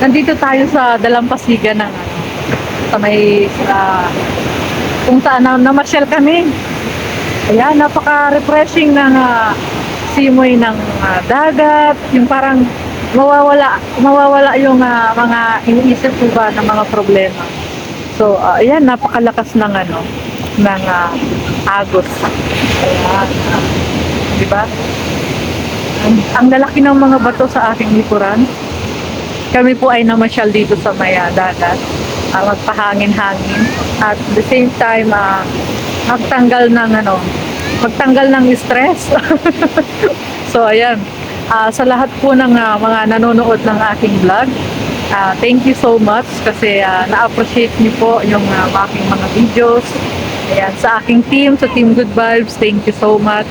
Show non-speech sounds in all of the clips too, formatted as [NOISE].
nandito tayo sa Dalampasigan ng ano, sa may sa kung saan na namasyal kami. Ayan, napaka-refreshing ng ah, simoy ng ah, dagat, yung parang mawawala mawawala yung ah, mga iniisip ko ba ng mga problema. So, ah, ayan, napakalakas ng ano, ng ah, agos. Ayan. ah, di ba? Ang, ang lalaki ng mga bato sa aking likuran. Kami po ay namasyal dito sa may ah, dagat. ah, magpahangin-hangin. At the same time, ah, magtanggal ng ano, magtanggal ng stress. [LAUGHS] so, ayan. Ah, sa lahat po ng ah, mga nanonood ng aking vlog, ah, thank you so much kasi ah, na-appreciate niyo po yung ah, aking mga videos. Ayan, sa aking team, sa Team Good Vibes, thank you so much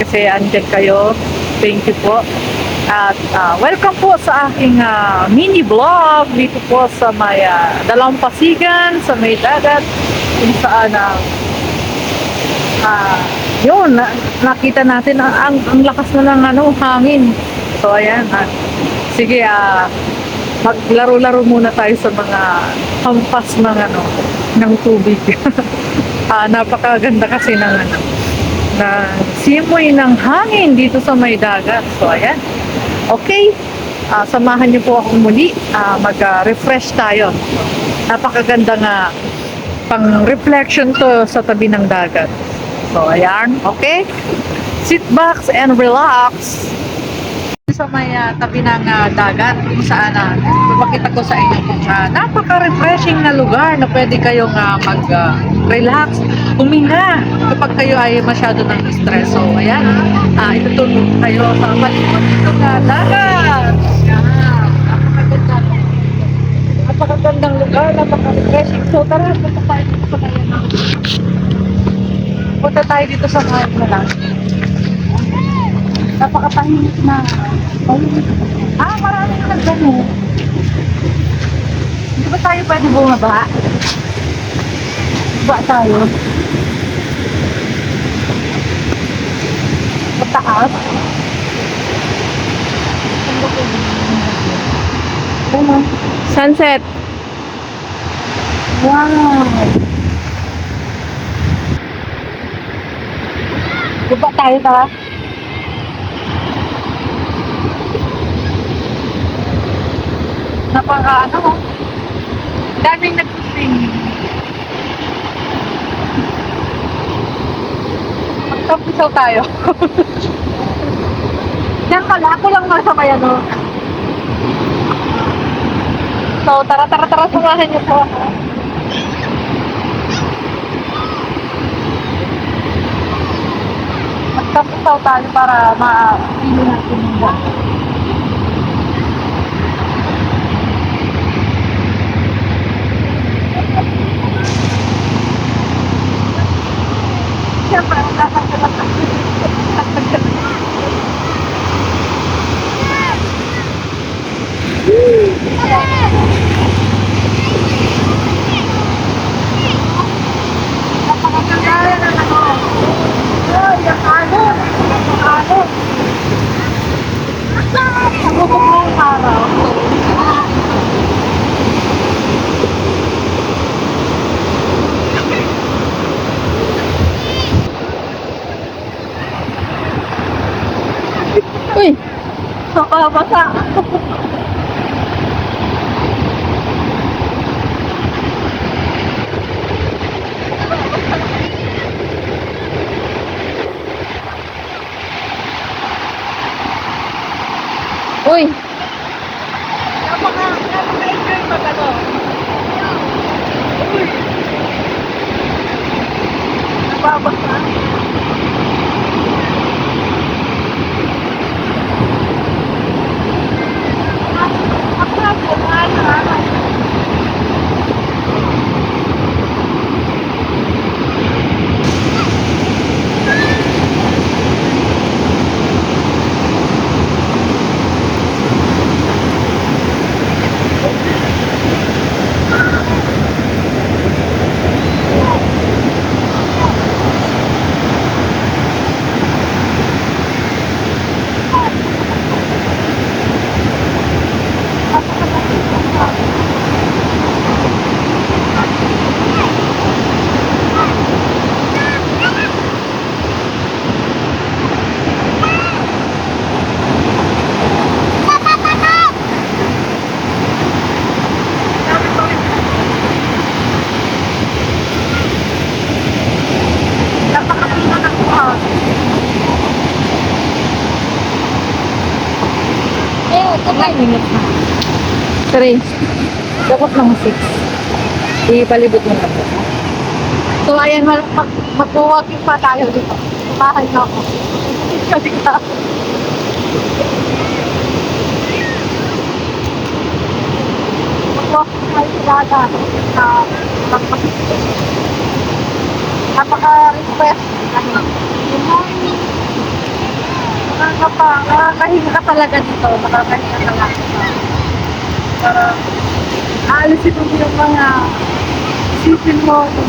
kasi andyan kayo. Thank you po. At ah, welcome po sa aking ah, mini vlog dito po sa may uh, Dalampasigan, sa may dagat, kung saan ah, ah, yun, na- nakita natin ang, ang, ang lakas na ng ano, hangin. So ayan, ah, sige ah, maglaro-laro muna tayo sa mga hampas ng ano, ng tubig. [LAUGHS] ah, napakaganda kasi ng ano, na simoy ng hangin dito sa may dagat. So, ayan. Okay. Ah, samahan niyo po ako muli. Ah, mag-refresh tayo. Napakaganda nga pang reflection to sa tabi ng dagat. So, ayan. Okay. Sit back and relax. Sa may ah, tabi ng ah, dagat kung saan uh, ko sa inyo kung ah, napaka-refreshing na lugar na pwede kayong ah, mag-relax, huminga kapag kayo ay masyado ng stress. So, ayan, uh, itutulog kayo sa palikod ng ah, dagat. Napakagandang lugar, napaka-refreshing. So, tara, punta tayo dito sa kaya Punta tayo dito sa kaya na lang. Napakatahimik na. Ah, maraming nagdano. Hindi ba tayo pwede bumaba? Ba tayo? Pataas? Ano? Sunset. Wow! Baba tayo ta? Napaka ano oh. Daming nag-sing. Magkapisaw tayo. [LAUGHS] Diyan pala, ako lang nasa may ano. So, tara, tara, tara, samahan niyo po ako. Magkapisaw tayo para ma-pili natin yung daan. Siyempre, wala kang kalakad. Napakaganda ng ano. Ay, ang alon. Ang alon. Ang bubog mo yung araw. Uy, Nakabasa. uy. Napaka, napaka-enjoy mag ano. Uy. Nababasa. Ilang minutes na. Three. Dapat ng 6. Ipalibot mo na. So, ayan, mag mag mag-walking pa tayo dito. Bahay na ako. Kasi ka. Mag-walking tayo sa dagat. Na magpasok. Napaka-refresh. Ano? Nakakapa, nakakahinga ka talaga dito. Nakakahinga talaga. Para aalisin mo yung mga isipin mo, yung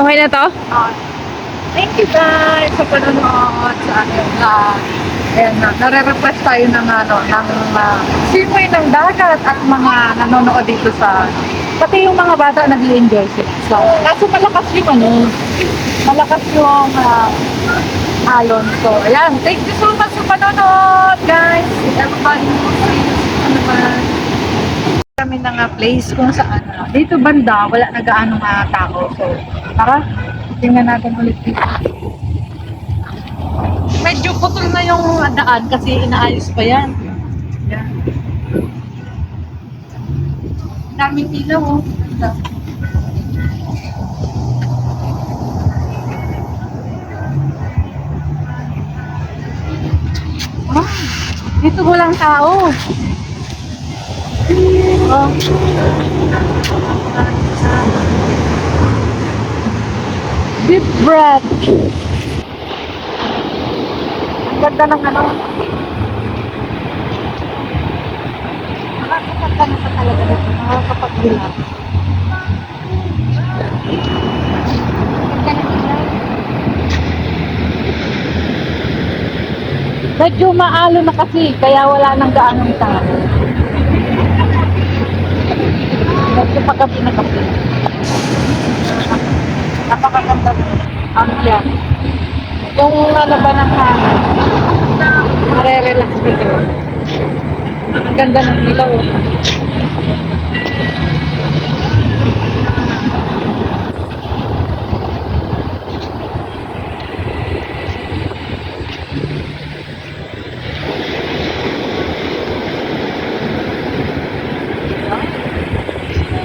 Okay na to? Ah, thank you guys sa panonood sa aking vlog. Ayan na, nare-request tayo ng ano, ng uh, simoy ng dagat at mga nanonood dito sa pati yung mga bata nag enjoy sila. So, kaso malakas yung ano, malakas yung uh, alon. So, ayan, thank you so much sa panonood guys. Everybody, ano ba? Kami ng uh, place kung saan uh, dito banda wala na gaano mga tao. So tara tingnan natin ulit dito. Medyo putol na yung daan kasi inaayos pa yan. Yan. Daming ilaw oh. Ah, dito walang tao Oh. Deep breath. Ang ganda ng ano. Nakakapagka na pa talaga dito. Nakakapag-relax. Medyo maalo na kasi, kaya wala nang gaanong tao. Medyo paggabi na kasi. Napakaganda ng ambyan. Yung lalaban ng hangin, nare-relax ka. Ang ganda ng ilaw. oh.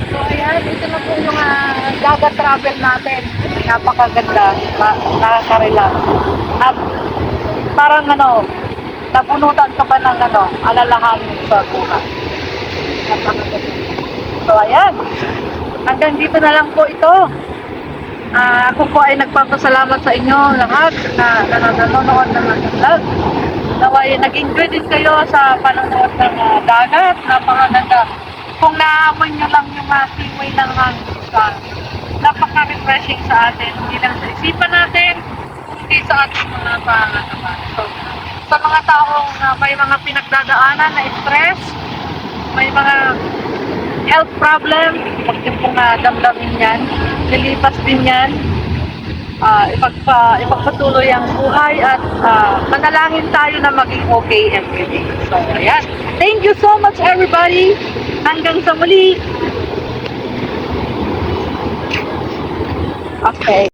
So ayan, ito na po yung ah, dagat travel natin. Napakaganda, na- nakaka-relax. At parang ano, napunutan ka ba ng ano, alalahanin sa buhay. So ayan, hanggang dito na lang po ito. Ah, ako po ay nagpapasalamat sa inyo lahat na, na nanonood ng vlog. Naway nag-enjoy din kayo sa panonood ng ah, dagat. Napakaganda. Kung naamoy nyo lang yung uh, simoy ng hangin sa napaka-refreshing sa atin. Hindi lang sa isipan natin, kundi sa ating mga pangatawan. So, sa mga taong uh, may mga pinagdadaanan na stress, may mga health problem, huwag niyo pong uh, damdamin yan. Nilipas din yan. Ah, ipagpa, ipagpatuloy ang buhay at ah, manalangin tayo na maging okay everyday. So, ayan. Thank you so much everybody. Hanggang sa muli. Okay.